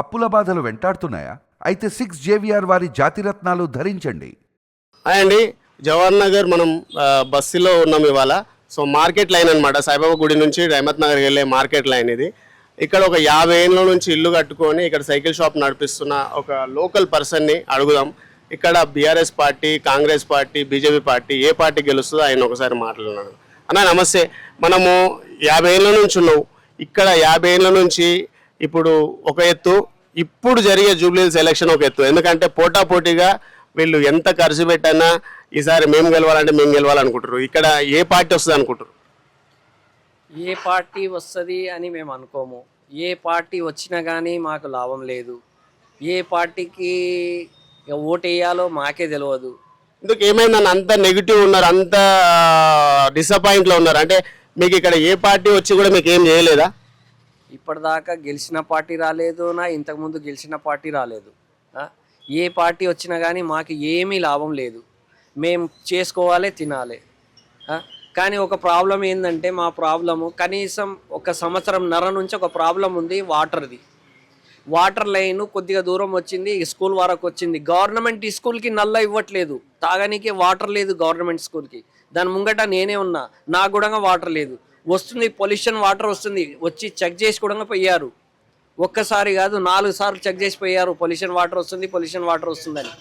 అప్పుల బాధలు వెంటాడుతున్నాయా? అయితే సిక్స్ జేవిఆర్ వారి జాతిరత్నాలు ధరించండి. అండి. జవహర్ నగర్ మనం బస్సులో ఉన్నాం ఇవాళ. సో మార్కెట్ లైన్ అనమాట సాయిబాబా గుడి నుంచి రహమత్ నగర్కి వెళ్ళే మార్కెట్ లైన్ ఇది. ఇక్కడ ఒక యాభై ఏళ్ళ నుంచి ఇల్లు కట్టుకొని ఇక్కడ సైకిల్ షాప్ నడిపిస్తున్న ఒక లోకల్ పర్సన్ని అడుగుదాం. ఇక్కడ BRS party Congress party BJP party ఏ పార్టీ గెలుస్తుందో ఆయన ఒకసారి మాట్లాడినాడు అన్న నమస్తే. మనము యాభై ఏళ్ళ నుంచి ఉన్నావు ఇక్కడ యాభై ఏళ్ళ నుంచి ఇప్పుడు ఒక ఎత్తు ఇప్పుడు జరిగే జూబ్లీహిల్స్ ఎలక్షన్ ఒక ఎత్తు. ఎందుకంటే పోటాపోటీగా వీళ్ళు ఎంత ఖర్చు పెట్టన్నా ఈసారి మేము గెలవాలంటే మేము గెలవాలనుకుంటారు ఇక్కడ ఏ పార్టీ వస్తుంది అనుకుంటారు ఏ పార్టీ వస్తుంది అని మేము అనుకోము. ఏ పార్టీ వచ్చినా కానీ మాకు లాభం లేదు. ఏ పార్టీకి ఓటు వేయాలో మాకే తెలియదు ఎందుకు ఏమైందని అంత నెగిటివ్ ఉన్నారు అంత డిసప్పాయింట్లో ఉన్నారు? అంటే మీకు ఇక్కడ ఏ పార్టీ వచ్చి కూడా మీకు ఏం చేయలేదా? ఇప్పటిదాకా గెలిచిన పార్టీ రాలేదు నా ఇంతకుముందు గెలిచిన పార్టీ రాలేదు. ఏ పార్టీ వచ్చినా కానీ మాకు ఏమీ లాభం లేదు. మేము చేసుకోవాలి తినాలి. కానీ ఒక ప్రాబ్లం ఏంటంటే మా ప్రాబ్లము కనీసం ఒక సంవత్సరం నర నుంచి ఒక ప్రాబ్లం ఉంది వాటర్ది. వాటర్ లైన్ కొద్దిగా దూరం వచ్చింది ఈ స్కూల్ వరకు వచ్చింది. గవర్నమెంట్ ఈ స్కూల్కి నల్ల ఇవ్వట్లేదు. తాగనీకే వాటర్ లేదు గవర్నమెంట్ స్కూల్కి. దాని ముంగట నేనే ఉన్నా. నాకు కూడా వాటర్ లేదు. వస్తుంది పొల్యూషన్ వాటర్ వస్తుంది. వచ్చి చెక్ చేసి కూడా పోయారు. ఒక్కసారి కాదు నాలుగు సార్లు చెక్ చేసి పోయారు. పొల్యూషన్ వాటర్ వస్తుంది పొల్యూషన్ వాటర్ వస్తుందని.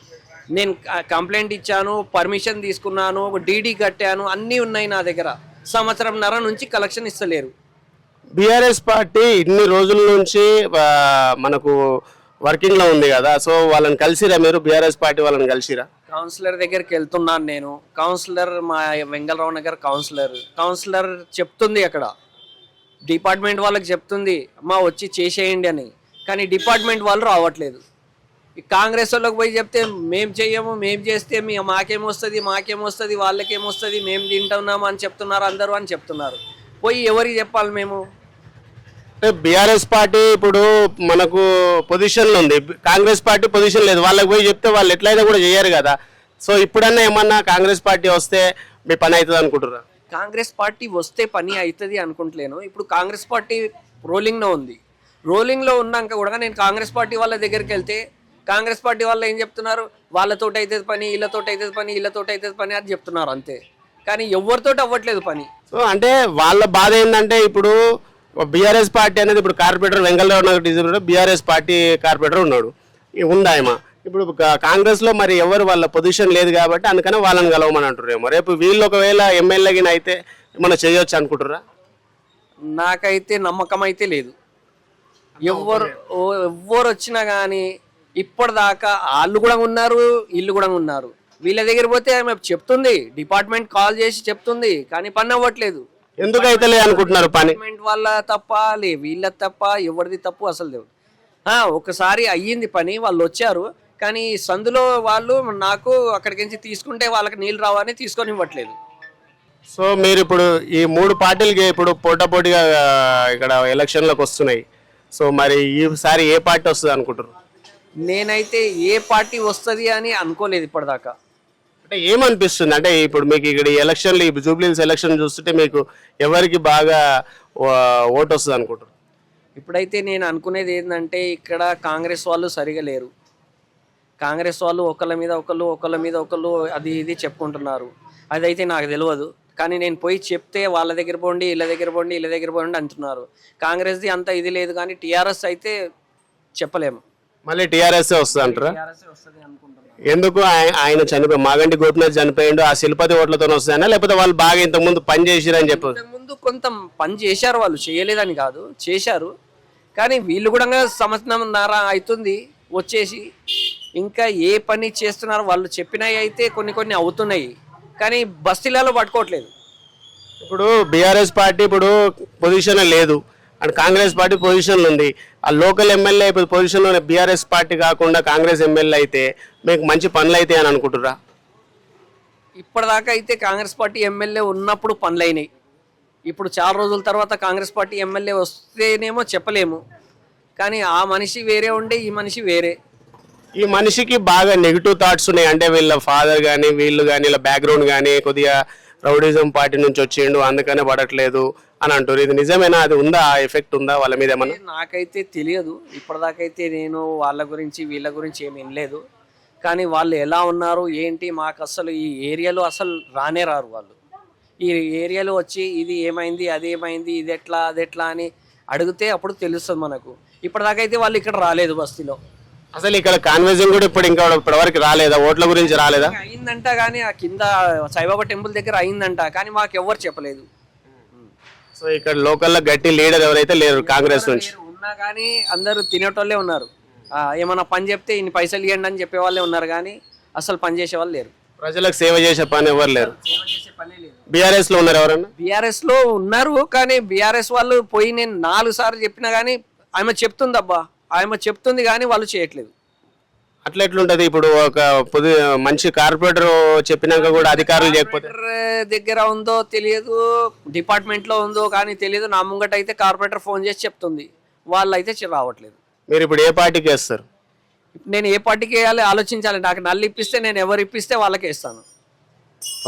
నేను కంప్లైంట్ ఇచ్చాను పర్మిషన్ తీసుకున్నాను ఒక డీడీ కట్టాను అన్నీ ఉన్నాయి నా దగ్గర. సంవత్సరంన్నర నుంచి కలెక్షన్ ఇస్తలేరు. బీఆర్ఎస్ పార్టీ ఇన్ని రోజుల నుంచి మనకు వర్కింగ్లో ఉంది కదా. సో వాళ్ళని కలిసిరా మీరు? బీఆర్ఎస్ పార్టీ వాళ్ళని కలిసిరా? కౌన్సిలర్ దగ్గరికి వెళ్తున్నాను నేను. కౌన్సిలర్ మా వెంగళరావు నగర్ కౌన్సిలర్. కౌన్సిలర్ చెప్తుంది అక్కడ. డిపార్ట్మెంట్ వాళ్ళకి చెప్తుంది అమ్మా వచ్చి చేసేయండి అని. కానీ డిపార్ట్మెంట్ వాళ్ళు రావట్లేదు. ఈ కాంగ్రెస్ వాళ్ళకి పోయి చెప్తే మేము చెయ్యము మేము చేస్తే మీ మాకేమొస్తుంది మాకేమొస్తుంది వాళ్ళకేమొస్తుంది మేము తింటున్నాము అని చెప్తున్నారు అందరూ అని చెప్తున్నారు. పోయి ఎవరికి చెప్పాలి మేము? బీఆర్ఎస్ పార్టీ ఇప్పుడు మనకు పొజిషన్లో ఉంది. కాంగ్రెస్ పార్టీ పొజిషన్ లేదు. వాళ్ళకి పోయి చెప్తే వాళ్ళు ఎట్లయినా కూడా చేయరు కదా. సో ఇప్పుడన్నా ఏమన్నా కాంగ్రెస్ పార్టీ వస్తే మీ పని అవుతుంది అనుకుంటున్నారు కాంగ్రెస్ పార్టీ వస్తే పని అవుతుంది అనుకుంటలేను. ఇప్పుడు కాంగ్రెస్ పార్టీ రోలింగ్లో ఉంది. రోలింగ్లో ఉన్నాక కూడా నేను కాంగ్రెస్ పార్టీ వాళ్ళ దగ్గరికి వెళ్తే కాంగ్రెస్ పార్టీ వాళ్ళు ఏం చెప్తున్నారు? వాళ్ళతోటి అవుతుంది పని వీళ్ళతోటి అవుతుంది పని వీళ్ళతోటి అవుతుంది పని అని చెప్తున్నారు అంతే. కానీ ఎవరితోటి అవ్వట్లేదు పని. సో అంటే వాళ్ళ బాధ ఏంటంటే ఇప్పుడు బీఆర్ఎస్ పార్టీ అనేది ఇప్పుడు corporator Vengalrao Nagar district BRS party corporator ఉన్నాడు. ఈ ఇప్పుడు కాంగ్రెస్లో కాంగ్రెస్లో మరి ఎవరు వాళ్ళ పొజిషన్ లేదు కాబట్టి అందుకనే వాళ్ళని కలవమని అంటున్నారేమో రేపు వీళ్ళు ఒకవేళ ఎమ్మెల్యేగిన అయితే మనం చేయొచ్చు అనుకుంటురా నాకైతే నమ్మకం అయితే లేదు. ఎవరు ఎవరు ఎవ్వరు వచ్చినా కానీ ఇప్పటిదాకా వాళ్ళు కూడా ఉన్నారు వీళ్ళు కూడా ఉన్నారు. వీళ్ళ దగ్గర పోతే ఆమె చెప్తుంది డిపార్ట్మెంట్ కాల్ చేసి చెప్తుంది కానీ పని అవ్వట్లేదు. ఎందుకు అయితే అనుకుంటున్నారు పని? వాళ్ళ తప్ప లే వీళ్ళ తప్ప ఎవరిది తప్పు అసలు లేవు ఒకసారి అయ్యింది పని వాళ్ళు వచ్చారు కానీ సందులో వాళ్ళు నాకు అక్కడికి నుంచి తీసుకుంటే వాళ్ళకి నీళ్ళు రావని తీసుకొని ఇవ్వట్లేదు సో మీరు ఇప్పుడు ఈ మూడు పార్టీలకి ఇప్పుడు పోటాపోటీగా ఇక్కడ ఎలక్షన్లకు వస్తున్నాయి. సో మరి ఈసారి ఏ పార్టీ వస్తుంది అనుకుంటారు నేనైతే ఏ పార్టీ వస్తుంది అని అనుకోలేదు ఇప్పటిదాకా. అంటే ఏమనిపిస్తుంది? అంటే ఇప్పుడు మీకు ఇక్కడ ఎలక్షన్లు ఇప్పుడు జూబ్లీస్ ఎలక్షన్ చూస్తుంటే మీకు ఎవరికి బాగా ఓటు వస్తుంది అనుకుంటారు ఇప్పుడైతే నేను అనుకునేది ఏంటంటే ఇక్కడ కాంగ్రెస్ వాళ్ళు సరిగా లేరు. కాంగ్రెస్ వాళ్ళు ఒకళ్ళ మీద ఒకళ్ళు ఒకళ్ళ మీద ఒకళ్ళు అది ఇది చెప్పుకుంటున్నారు. అదైతే నాకు తెలియదు కానీ నేను పోయి చెప్తే వాళ్ళ దగ్గర పోండి ఇళ్ళ దగ్గర పోండి ఇళ్ళ దగ్గర పోండి అంటున్నారు. కాంగ్రెస్ది అంత ఇది లేదు కానీ టీఆర్ఎస్ అయితే చెప్పలేము. మళ్ళీ టీఆర్ఎస్ వస్తుంది అంటారా? ఎందుకు ఆయ- ఆయన చనిపోయి మాగంటి గోపినాథ్ చనిపోయిండు ఆ శిల్పతి ఓట్లతో వస్తాయనా లేకపోతే వాళ్ళు బాగా ఇంతకుముందు పని చేసిరని చెప్పు ముందు కొంత పని చేశారు వాళ్ళు చేయలేదని కాదు చేశారు. కానీ వీళ్ళు కూడా సంవత్సరంన్నర అవుతుంది వచ్చేసి. ఇంకా ఏ పని చేస్తున్నారు వాళ్ళు చెప్పినవి అయితే కొన్ని కొన్ని అవుతున్నాయి కానీ బస్తీలలో పట్టుకోవట్లేదు. ఇప్పుడు బీఆర్ఎస్ పార్టీ ఇప్పుడు పొజిషన్ లేదు. అండ్ కాంగ్రెస్ పార్టీ పొజిషన్ ఉంది. ఆ లోకల్ ఎమ్మెల్యే ఇప్పుడు పొజిషన్లో బీఆర్ఎస్ పార్టీ కాకుండా కాంగ్రెస్ ఎమ్మెల్యే అయితే మీకు మంచి పనులు అయితే అని అనుకుంటురా ఇప్పటిదాకా అయితే కాంగ్రెస్ పార్టీ ఎమ్మెల్యే ఉన్నప్పుడు పనులైనాయి. ఇప్పుడు చాలా రోజుల తర్వాత కాంగ్రెస్ పార్టీ ఎమ్మెల్యే వస్తేనేమో చెప్పలేము. కానీ ఆ మనిషి వేరే ఉండే ఈ మనిషి వేరే. ఈ మనిషికి బాగా నెగిటివ్ థాట్స్ ఉన్నాయి. అంటే వీళ్ళ ఫాదర్ కానీ వీళ్ళు కానీ వీళ్ళ బ్యాక్గ్రౌండ్ కానీ కొద్దిగా రౌడిజం పార్టీ నుంచి వచ్చిండు అందుకనే పడట్లేదు. అని అంటారు. ఇది నిజమేనా? అది ఉందా? ఎఫెక్ట్ ఉందా? వాళ్ళ మీద ఏమన్నా? నాకైతే తెలియదు. ఇప్పటిదాకైతే నేను వాళ్ళ గురించి వీళ్ళ గురించి ఏమి వినలేదు. కానీ వాళ్ళు ఎలా ఉన్నారు ఏంటి? మాకు అసలు ఈ ఏరియాలో అసలు రానే రారు వాళ్ళు. ఈ ఏరియాలో వచ్చి ఇది ఏమైంది అది ఏమైంది ఇది ఎట్లా అది ఎట్లా అని అడిగితే అప్పుడు తెలుస్తుంది మనకు. ఇప్పటిదాకైతే వాళ్ళు ఇక్కడ రాలేదు బస్తీలో. అసలు ఇక్కడ కాన్వర్జన్ కూడా ఇప్పుడు ఇంకా ఇప్పటివరకు రాలేదా? ఓట్ల గురించి రాలేదా? అయిందంట కానీ ఆ కింద సాయిబాబా టెంపుల్ దగ్గర అయిందంట. కానీ మాకు ఎవరు చెప్పలేదు. సో ఇక్కడ లోకల్లో గట్టి లీడర్ ఎవరైతే లేరు కాంగ్రెస్ నుంచి. ఉన్నా కానీ అందరూ తినేటోళ్ళే ఉన్నారు. ఆ, ఏమన్నా పని చెప్తే ఇన్ని పైసలు ఇవ్వండి అని చెప్పే వాళ్ళే ఉన్నారు కానీ అసలు పని చేసే వాళ్ళు లేరు. ప్రజలకు సేవ చేసే పని ఎవరు లేరు? బీఆర్ఎస్లో ఉన్నారు ఎవరన్నా? బీఆర్ఎస్లో ఉన్నారు కానీ బీఆర్ఎస్ వాళ్ళు పోయి నేను నాలుగు సార్లు చెప్పినా కానీ ఆమె చెప్తుంది అబ్బా ఆమె చెప్తుంది కానీ వాళ్ళు చేయట్లేదు. అట్లా ఎట్లుంటది? ఇప్పుడు ఒక పొద్దు మంచి కార్పొరేటర్ చెప్పినాక కూడా అధికారులు కార్పొరేటర్ దగ్గర ఉందో తెలియదు డిపార్ట్మెంట్లో ఉందో కానీ తెలియదు. నా ముంగట అయితే కార్పొరేటర్ ఫోన్ చేసి చెప్తుంది. వాళ్ళు అయితే రావట్లేదు. మీరు ఇప్పుడు ఏ పార్టీకి వేస్తారు? నేను ఏ పార్టీకి వేయాలి? ఆలోచించాలి. నాకు నల్లు ఇప్పిస్తే నేను ఎవరు ఇప్పిస్తే వాళ్ళకే ఇస్తాను.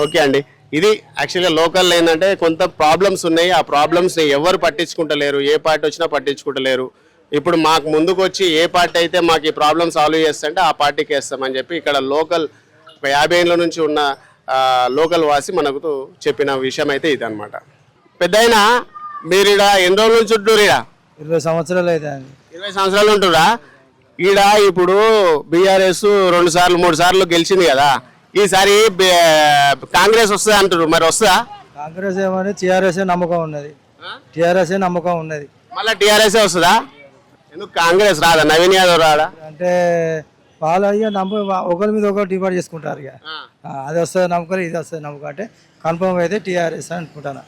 ఓకే అండి. ఇది యాక్చువల్గా లోకల్ ఏంటంటే కొంత ప్రాబ్లమ్స్ ఉన్నాయి. ఆ ప్రాబ్లమ్స్ని ఎవరు పట్టించుకుంటలేరు. ఏ పార్టీ వచ్చినా పట్టించుకుంటలేరు. ఇప్పుడు మాకు ముందుకు వచ్చి ఏ పార్టీ అయితే మాకు ఈ ప్రాబ్లమ్ సాల్వ్ చేస్తుంటే ఆ పార్టీకి వేస్తామని చెప్పి ఇక్కడ లోకల్ యాభై ఏళ్ళ నుంచి ఉన్న లోకల్ వాసి మనకు చెప్పిన విషయం అయితే ఇది అనమాట పెద్ద మీరు ఈడ ఎన్ని రోజుల నుంచి ఉంటున్నారు ఇరవై సంవత్సరాలు అయితే ఇరవై సంవత్సరాలు ఉంటురా? ఈడ ఇప్పుడు బీఆర్ఎస్ రెండు సార్లు మూడు సార్లు గెలిచింది కదా. ఈసారి కాంగ్రెస్ వస్తుంది అంటారు మరి వస్తుందా? కాంగ్రెస్ ఏమని టీఆర్ఎస్ నమ్మకం ఉన్నది. టీఆర్ఎస్ నమ్మకం ఉన్నది. మళ్ళీ టీఆర్ఎస్ వస్తుందా? ఎందుకు కాంగ్రెస్ రాదా? నవీన్ యాదవ్ రాడా అంటే వాళ్ళు ఇక నమ్మ ఒకరి మీద ఒకరు డిమాండ్ చేసుకుంటారు ఇక. అది వస్తుంది నమ్మకం ఇది వస్తుంది నమ్మకం. అంటే కన్ఫర్మ్ అయితే టీఆర్ఎస్ అనుకుంటాను.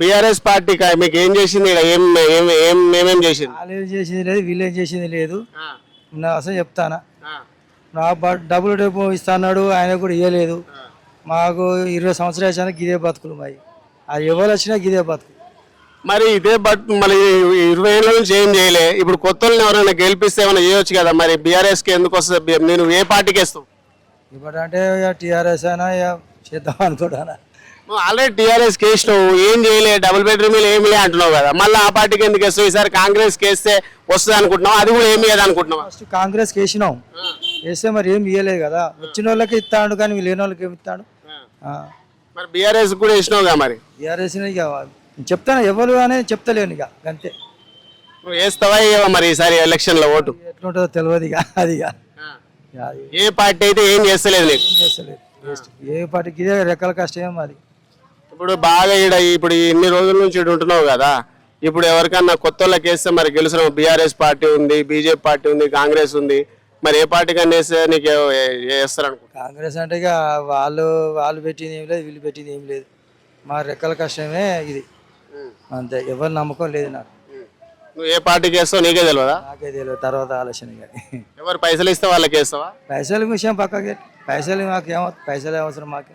బీఆర్ఎస్ పార్టీ మీకు ఏం చేసింది? ఏం ఏం ఏం ఏమేం చేసింది? వాళ్ళు ఏం చేసింది లేదు వీళ్ళు ఏం చేసింది లేదు. నా అసలు చెప్తానా? నా డబ్బులు డబ్బు ఇస్తాడు ఆయన కూడా ఇవ్వలేదు మాకు ఇరవై సంవత్సరాలు వచ్చినా గిదే బతుకులు మావి అది ఎవరు వచ్చినా గిదే బతుకు. మరి ఇదే బట్ మళ్ళీ ఇరవై ఏళ్ళ నుంచి ఏం చేయలే. ఇప్పుడు కొత్త వాళ్ళని ఎవరైనా గెలిపిస్తే ఏమైనా చేయొచ్చు కదా మరి? బీఆర్ఎస్కి ఎందుకు వస్తుంది? నేను ఏ పార్టీకి వేస్తావు? ఇప్పుడంటే టీఆర్ఎస్ అయినా చేద్దాం అనుకుంటానా ఆల్రెడీ టీఆర్ఎస్ కేసినావు ఏం చేయలే? డబుల్ బెడ్రూమ్ ఏమి లే అంటున్నావు కదా. మళ్ళీ ఆ పార్టీకి ఎందుకు వేస్తావు? ఈసారి కాంగ్రెస్ కేస్తే వస్తుంది అనుకుంటున్నావు? అది కూడా ఏమి లేదు అనుకుంటున్నావా? ఫస్ట్ కాంగ్రెస్ వేసినాం. వేస్తే మరి ఏం ఇవ్వలేదు కదా. వచ్చిన వాళ్ళకి ఇస్తాడు కానీ లేని వాళ్ళకి ఏమి ఇస్తాడు? మరి బీఆర్ఎస్ కూడా వేసినావు కదా మరి? టీఆర్ఎస్ ఇక చెప్తాను ఎవరు అని చెప్తలేను ఇక అంతే నువ్వు వేస్తావా వేయవా మరి ఈసారి ఎలక్షన్లో ఓటు ఎట్లుంటుందో తెలియదు ఇక అది ఇక. అది ఏ పార్టీ అయితే ఏం చేస్తలేదు నీకు? ఏం చేస్తలేదు. వేస్ట్ ఏ పాటికి ఇదే రెక్కల కష్టం అది. ఇప్పుడు బాగా ఈడ ఇప్పుడు ఇన్ని రోజుల నుంచి ఈడ ఉంటున్నావు కదా ఇప్పుడు ఎవరికన్నా కొత్త వాళ్ళకి వేస్తే మరి గెలిచిన బీఆర్ఎస్ పార్టీ ఉంది బీజేపీ పార్టీ ఉంది కాంగ్రెస్ ఉంది మరి ఏ పార్టీ కన్నా వేస్తే నీకు ఏ- ఏ- వేస్తారు అనుకుంటా కాంగ్రెస్ అంటే ఇక వాళ్ళు వాళ్ళు పెట్టింది ఏం లేదు వీళ్ళు పెట్టింది ఏం లేదు. మా రెక్కల కష్టమే ఇది. అంతే. ఎవరు నమ్మకం లేదు నాకు. నువ్వు ఏ పార్టీకి వేస్తావు నీకే తెలియదా నాకే తెలియదు తర్వాత ఆలోచన కానీ ఎవరు పైసలు ఇస్తే వాళ్ళకి వేస్తావా? పైసల విషయం పక్కకి పైసలు మాకు ఏమో పైసలు అవసరం మాకు.